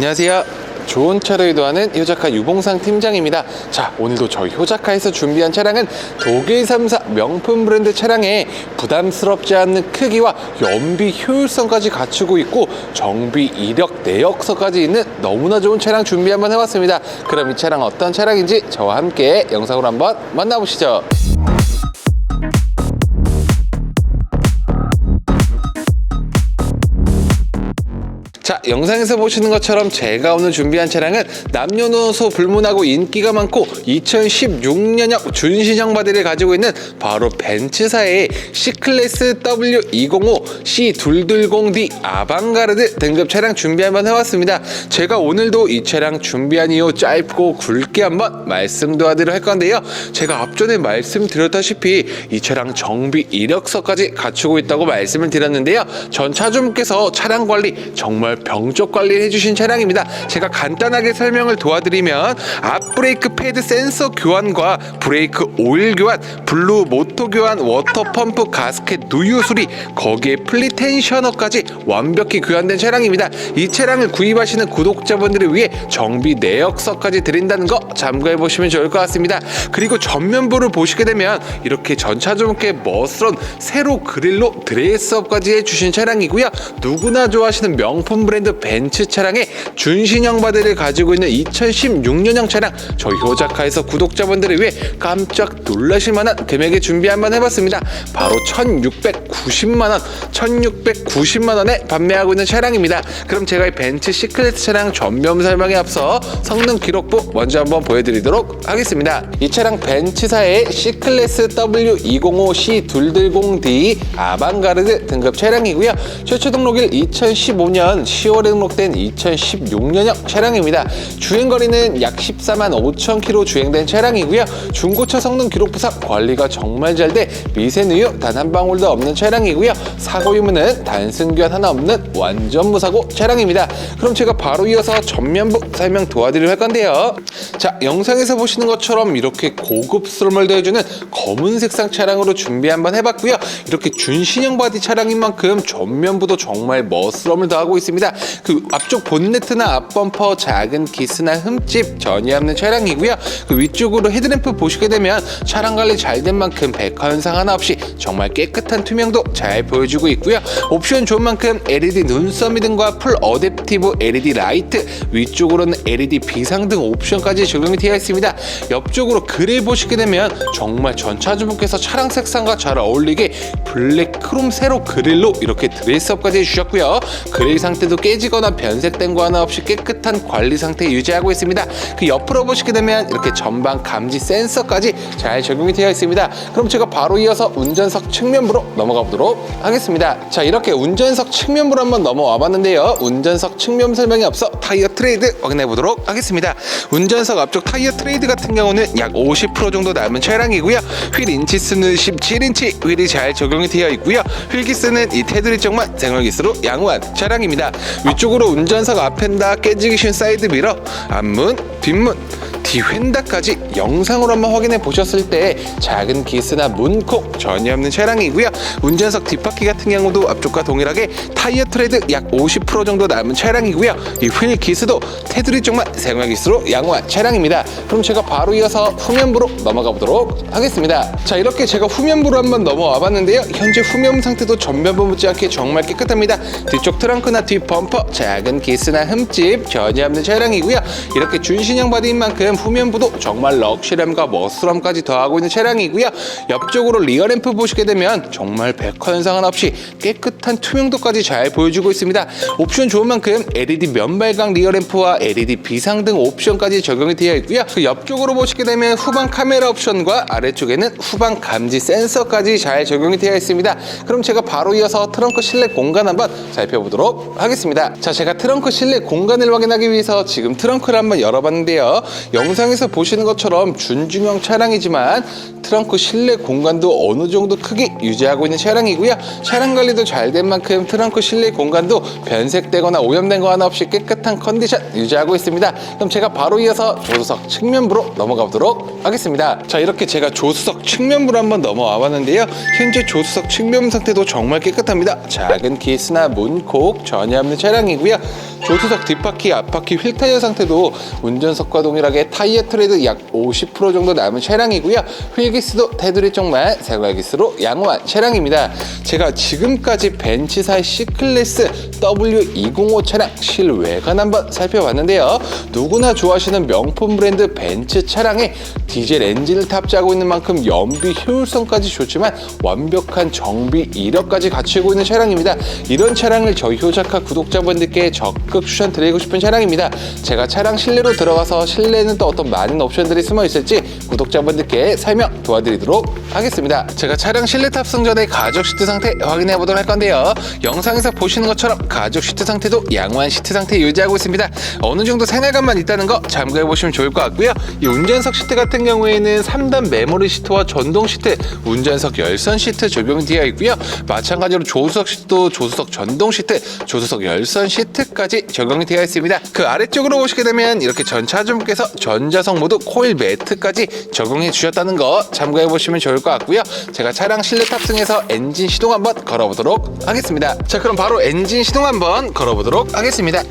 안녕하세요. 좋은 차를 의도하는 효자카 유봉상 팀장입니다. 자, 오늘도 저희 효자카에서 준비한 차량은 독일 3사 명품 브랜드 차량에 부담스럽지 않는 크기와 연비 효율성까지 갖추고 있고 정비 이력 내역서까지 있는 너무나 좋은 차량 준비 한번 해봤습니다. 그럼 이 차량 어떤 차량인지 저와 함께 영상으로 한번 만나보시죠. 자, 영상에서 보시는 것처럼 제가 오늘 준비한 차량은 남녀노소 불문하고 인기가 많고 2016년형 준신형 바디를 가지고 있는 바로 벤츠사의 C클래스 W205 C220D 아방가르드 등급 차량 준비 한번 해왔습니다. 제가 오늘도 이 차량 준비한 이후 짧고 굵게 한번 말씀 도와드려 할 건데요. 제가 앞전에 말씀드렸다시피 이 차량 정비 이력서까지 갖추고 있다고 말씀을 드렸는데요. 전 차주분께서 차량 관리 정말 병적 관리를 해주신 차량입니다. 제가 간단하게 설명을 도와드리면 앞 브레이크 패드 센서 교환과 브레이크 오일 교환, 블루 모터 교환, 워터 펌프 가스켓 누유 수리, 거기에 플리 텐셔너까지 완벽히 교환된 차량입니다. 이 차량을 구입하시는 구독자분들을 위해 정비 내역서까지 드린다는 거 참고해 보시면 좋을 것 같습니다. 그리고 전면부를 보시게 되면 이렇게 전차주분께 멋스런 세로 그릴로 드레스업까지 해주신 차량이고요. 누구나 좋아하시는 명품 브랜드 벤츠 차량의 준신형 바디를 가지고 있는 2016년형 차량 저희 효자카에서 구독자분들을 위해 깜짝 놀라실 만한 금액에 준비 한번 해봤습니다. 바로 1690만원, 1690만원에 판매하고 있는 차량입니다. 그럼 제가 이 벤츠 시크릿 차량 전면 설명에 앞서 성능 기록부 먼저 한번 보여드리도록 하겠습니다. 이 차량 벤츠사의 C클래스 W205C210D 아방가르드 등급 차량이고요. 최초 등록일 2015년 10월에 등록된 2016년형 차량입니다. 주행거리는 약 14만 5천 킬로 주행된 차량이고요. 중고차 성능 기록 부상 관리가 정말 잘 돼 미세누유 단 한 방울도 없는 차량이고요. 사고 유무는 단순 교환 하나 없는 완전 무사고 차량입니다. 그럼 제가 바로 이어서 전면부 설명 도와드리려 할 건데요. 자, 영상에서 보시는 것처럼 이렇게 고급스러움을 더해주는 검은 색상 차량으로 준비 한번 해봤고요. 이렇게 준신형 바디 차량인 만큼 전면부도 정말 멋스러움을 더하고 있습니다. 그 앞쪽 본네트나 앞범퍼 작은 기스나 흠집 전혀 없는 차량이고요. 그 위쪽으로 헤드램프 보시게 되면 차량 관리 잘 된 만큼 백화 현상 하나 없이 정말 깨끗한 투명도 잘 보여주고 있고요. 옵션 좋은 만큼 LED 눈썹 등과 풀 어댑티브 LED 라이트 위쪽으로는 LED 비상등 옵션까지 적용이 되어 있습니다. 옆쪽으로 그릴 보시게 되면 정말 전차주분께서 차량 색상과 잘 어울리게 블랙 크롬 세로 그릴로 이렇게 드레스업까지 해주셨고요. 그릴 상태 도 깨지거나 변색된 거 하나 없이 깨끗한 관리 상태 유지하고 있습니다. 그 옆으로 보시게 되면 이렇게 전방 감지 센서까지 잘 적용이 되어 있습니다. 그럼 제가 바로 이어서 운전석 측면부로 넘어가 보도록 하겠습니다. 자 이렇게 운전석 측면부로 한번 넘어와 봤는데요. 운전석 측면 설명에 앞서 타이어 트레이드 확인해 보도록 하겠습니다. 운전석 앞쪽 타이어 트레이드 같은 경우는 약 50% 정도 남은 차량이고요. 휠 인치수는 17인치 휠이 잘 적용이 되어 있고요. 휠기스는 이 테두리 쪽만 생활기스로 양호한 차량입니다. 위쪽으로 운전석 앞엔다 깨지기 쉬운 사이드 미러, 앞문, 뒷문, 뒤휀다까지 영상으로 한번 확인해 보셨을 때 작은 기스나 문콕 전혀 없는 차량이고요. 운전석 뒷바퀴 같은 경우도 앞쪽과 동일하게 타이어 트레드 약 50% 정도 남은 차량이고요. 이 휠 기스도 테두리 쪽만 생활 기스로 양호한 차량입니다. 그럼 제가 바로 이어서 후면부로 넘어가 보도록 하겠습니다. 자 이렇게 제가 후면부로 한번 넘어와 봤는데요. 현재 후면 상태도 전면부 못지않게 정말 깨끗합니다. 뒤쪽 트렁크나 뒷 범퍼 작은 기스나 흠집 전혀 없는 차량이고요. 이렇게 준신형 바디인 만큼 후면부도 정말 럭셔리함과 멋스러움까지 더하고 있는 차량이고요. 옆쪽으로 리어램프 보시게 되면 정말 백화 현상 하나 없이 깨끗한 투명도까지 잘 보여주고 있습니다. 옵션 좋은 만큼 LED 면발광 리어램프와 LED 비상등 옵션까지 적용이 되어 있고요. 그 옆쪽으로 보시게 되면 후방 카메라 옵션과 아래쪽에는 후방 감지 센서까지 잘 적용이 되어 있습니다. 그럼 제가 바로 이어서 트렁크 실내 공간 한번 살펴보도록 하겠습니다. 자, 제가 트렁크 실내 공간을 확인하기 위해서 지금 트렁크를 한번 열어봤는데요. 영 상에서 보시는 것처럼 준중형 차량이지만 트렁크 실내 공간도 어느 정도 크게 유지하고 있는 차량이고요. 차량 관리도 잘 된 만큼 트렁크 실내 공간도 변색되거나 오염된 거 하나 없이 깨끗한 컨디션 유지하고 있습니다. 그럼 제가 바로 이어서 조수석 측면부로 넘어가 보도록 하겠습니다. 자, 이렇게 제가 조수석 측면부로 한번 넘어와 봤는데요. 현재 조수석 측면 상태도 정말 깨끗합니다. 작은 기스나 문콕 전혀 없는 차량이고요. 조수석 뒷바퀴, 앞바퀴 휠 타이어 상태도 운전석과 동일하게 타이어 트레드 약 50% 정도 남은 차량이고요. 휠기스도 테두리 쪽만 세괄기스로 양호한 차량입니다. 제가 지금까지 벤츠사의 C클래스 W205 차량 실외관 한번 살펴봤는데요. 누구나 좋아하시는 명품 브랜드 벤츠 차량에 디젤 엔진을 탑재하고 있는 만큼 연비 효율성까지 좋지만 완벽한 정비 이력까지 갖추고 있는 차량입니다. 이런 차량을 저희 효자카 구독자분들께 적극 추천드리고 싶은 차량입니다. 제가 차량 실내로 들어가서 실내는 또 어떤 많은 옵션들이 숨어 있을지 구독자분들께 설명 도와드리도록 하겠습니다. 제가 차량 실내 탑승 전에 가죽 시트 상태 확인해 보도록 할 건데요. 영상에서 보시는 것처럼 가죽 시트 상태도 양호한 시트 상태 유지하고 있습니다. 어느 정도 생활감만 있다는 거 참고해 보시면 좋을 것 같고요. 이 운전석 시트 같은 경우에는 3단 메모리 시트와 전동 시트, 운전석 열선 시트 적용이 되어 있고요. 마찬가지로 조수석 시트도 조수석 전동 시트, 조수석 열선 시트까지 적용이 되어 있습니다. 그 아래쪽으로 보시게 되면 이렇게 전 차주분께서 전자석 모두 코일 매트까지 적용해 주셨다는 거 참고해 보시면 좋을 것 같고요. 제가 차량 실내 탑승해서 엔진 시동 한번 걸어보도록 하겠습니다. 자, 그럼 바로 엔진 시동 한번 걸어보도록 하겠습니다.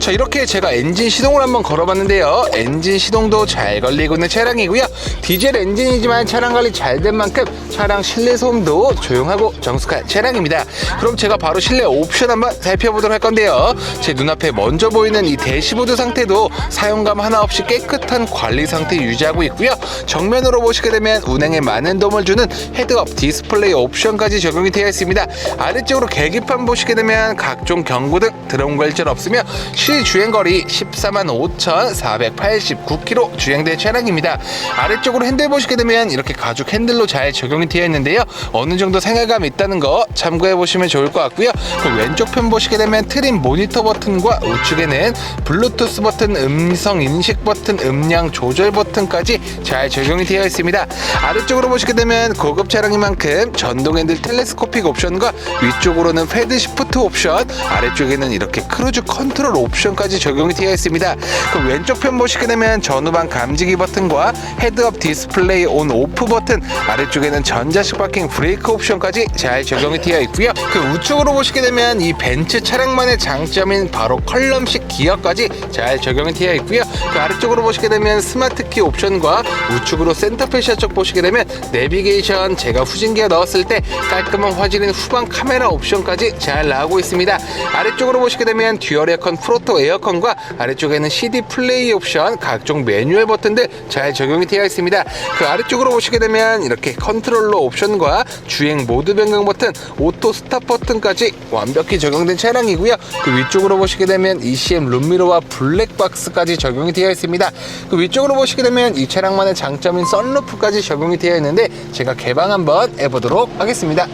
자 이렇게 제가 엔진 시동을 한번 걸어봤는데요. 엔진 시동도 잘 걸리고 있는 차량이고요. 디젤 엔진이지만 차량 관리 잘 된 만큼 차량 실내 소음도 조용하고 정숙한 차량입니다. 그럼 제가 바로 실내 옵션 한번 살펴보도록 할 건데요. 제 눈앞에 먼저 보이는 이 대시보드 상태도 사용감 하나 없이 깨끗한 관리 상태 유지하고 있고요. 정면으로 보시게 되면 운행에 많은 도움을 주는 헤드업 디스플레이 옵션까지 적용이 되어 있습니다. 아래쪽으로 계기판 보시게 되면 각종 경고등 드럼 관절 없으며 실 주행거리 14만 5,489km 주행된 차량입니다. 아래쪽으로 핸들 보시게 되면 이렇게 가죽 핸들로 잘 적용이 되어 있는데요. 어느 정도 생활감이 있다는 거 참고해 보시면 좋을 것 같고요. 그 왼쪽 편 보시게 되면 트림 모니터 버튼과 우측에는 블루투스 버튼, 음성 인식 버튼, 음량 조절 버튼까지 잘 적용이 되어 있습니다. 아래쪽으로 보시게 되면 고급 차량인 만큼 전동 핸들 텔레스코픽 옵션과 위쪽으로는 패드 시프트 옵션, 아래쪽에는 이렇게 크루즈 컨트롤 옵션까지 적용이 되어 있습니다. 그 왼쪽 편 보시게 되면 전후방 감지기 버튼과 헤드업 디스플레이 온 오프 버튼, 아래쪽에는 전자식 파킹 브레이크 옵션까지 잘 적용이 되어 있고요. 그 우측으로 보시게 되면 이 벤츠 차량만의 장점인 바로 컬럼식 기어까지 잘 적용이 되어 있고요. 그 아래쪽으로 보시게 되면 스마트 키 옵션과 우측으로 센터페시아 쪽 보시게 되면 내비게이션 제가 후진기어 넣었을 때 깔끔한 화질인 후방 카메라 옵션까지 잘 나오고 있습니다. 아래쪽으로 보시게 되면 듀얼 에어컨 프로토 에어컨과 아래쪽에는 CD 플레이 옵션 각종 매뉴얼 버튼들 잘 적용이 되어 있습니다. 그 아래쪽으로 보시게 되면 이렇게 컨트롤러 옵션과 주행 모드 변경 버튼, 오토 스탑 버튼까지 완벽히 적용된 차량이고요. 그 위쪽으로 보시게 되면 ECM 룸미러와 블랙박스까지 적용이 되어 있습니다. 그 위쪽으로 보시게 되면 이 차량만의 장점인 썬루프까지 적용이 되어 있는데 제가 개방 한번 해보도록 하겠습니다.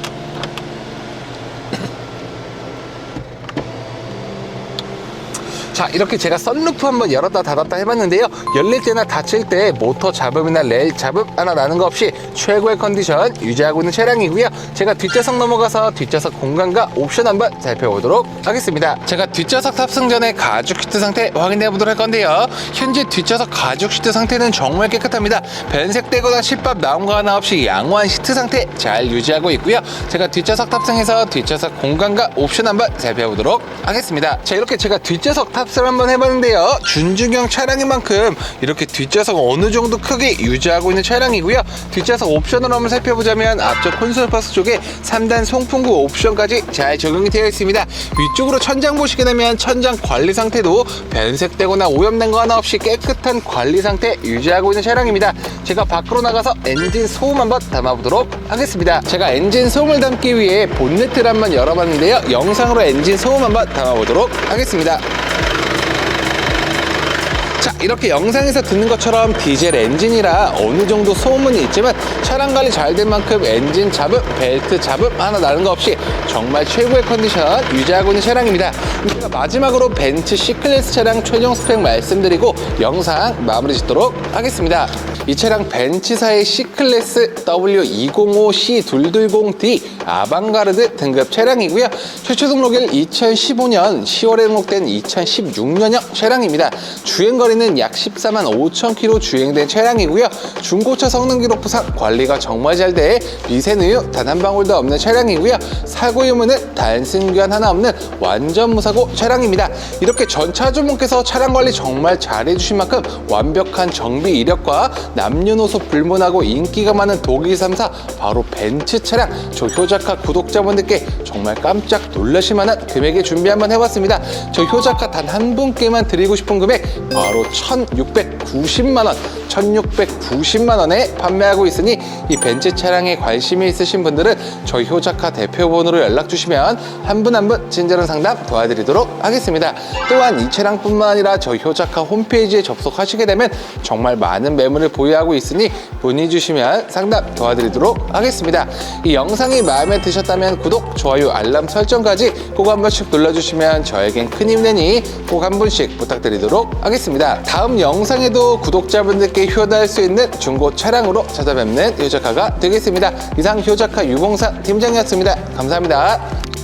자 이렇게 제가 썬루프 한번 열었다 닫았다 해봤는데요. 열릴 때나 닫힐 때 모터 잡음이나 레일 잡음 하나 나는 거 없이 최고의 컨디션 유지하고 있는 차량이고요. 제가 뒷좌석 넘어가서 뒷좌석 공간과 옵션 한번 살펴보도록 하겠습니다. 제가 뒷좌석 탑승 전에 가죽 시트 상태 확인해 보도록 할 건데요. 현재 뒷좌석 가죽 시트 상태는 정말 깨끗합니다. 변색되거나 실밥 나온 거 하나 없이 양호한 시트 상태 잘 유지하고 있고요. 제가 뒷좌석 탑승해서 뒷좌석 공간과 옵션 한번 살펴보도록 하겠습니다. 자 이렇게 제가 뒷좌석 탑승 한번 해봤는데요. 준중형 차량인 만큼 이렇게 뒷좌석 어느 정도 크게 유지하고 있는 차량이고요. 뒷좌석 옵션을 한번 살펴보자면 앞쪽 콘솔 파스 쪽에 3단 송풍구 옵션까지 잘 적용이 되어 있습니다. 위쪽으로 천장 보시게 되면 천장 관리 상태도 변색되거나 오염된 거 하나 없이 깨끗한 관리 상태 유지하고 있는 차량입니다. 제가 밖으로 나가서 엔진 소음 한번 담아보도록 하겠습니다. 제가 엔진 소음을 담기 위해 본네트를 한번 열어봤는데요. 영상으로 엔진 소음 한번 담아보도록 하겠습니다. 자 이렇게 영상에서 듣는 것처럼 디젤 엔진이라 어느 정도 소음은 있지만 차량 관리 잘 된 만큼 엔진 잡음, 벨트 잡음 하나 나는 거 없이 정말 최고의 컨디션 유지하고 있는 차량입니다. 제가 마지막으로 벤츠 C클래스 차량 최종 스펙 말씀드리고 영상 마무리 짓도록 하겠습니다. 이 차량 벤츠사의 C클래스 W205C220D 아방가르드 등급 차량이고요. 최초 등록일 2015년 10월에 등록된 2016년형 차량입니다. 주행거리는 약 14만 5천 킬로 주행된 차량이고요. 중고차 성능 기록 부상 관리가 정말 잘 돼 미세누유 단 한 방울도 없는 차량이고요. 사고 유무는 단순 교환 하나 없는 완전 무사고 차량입니다. 이렇게 전 차주분께서 차량 관리 정말 잘해주신 만큼 완벽한 정비 이력과 남녀노소 불문하고 인기가 많은 독일 3사 바로 벤츠 차량 저 효자카 구독자분들께 정말 깜짝 놀라실 만한 금액에 준비 한번 해봤습니다. 저 효자카 단 한 분께만 드리고 싶은 금액 바로 1,690만 원, 1,690만 원에 판매하고 있으니 이 벤츠 차량에 관심이 있으신 분들은 저희 효자카 대표번호로 연락 주시면 한 분 한 분 친절한 상담 도와드리도록 하겠습니다. 또한 이 차량뿐만 아니라 저희 효자카 홈페이지에 접속하시게 되면 정말 많은 매물을 보 유하고 있으니 문의 주시면 상담 도와드리도록 하겠습니다. 이 영상이 마음에 드셨다면 구독, 좋아요, 알람 설정까지 꼭 한 번씩 눌러주시면 저에겐 큰 힘내니 꼭 한 분씩 부탁드리도록 하겠습니다. 다음 영상에도 구독자분들께 효도할 수 있는 중고 차량으로 찾아뵙는 효자카가 되겠습니다. 이상 효자카 유봉사 팀장이었습니다. 감사합니다.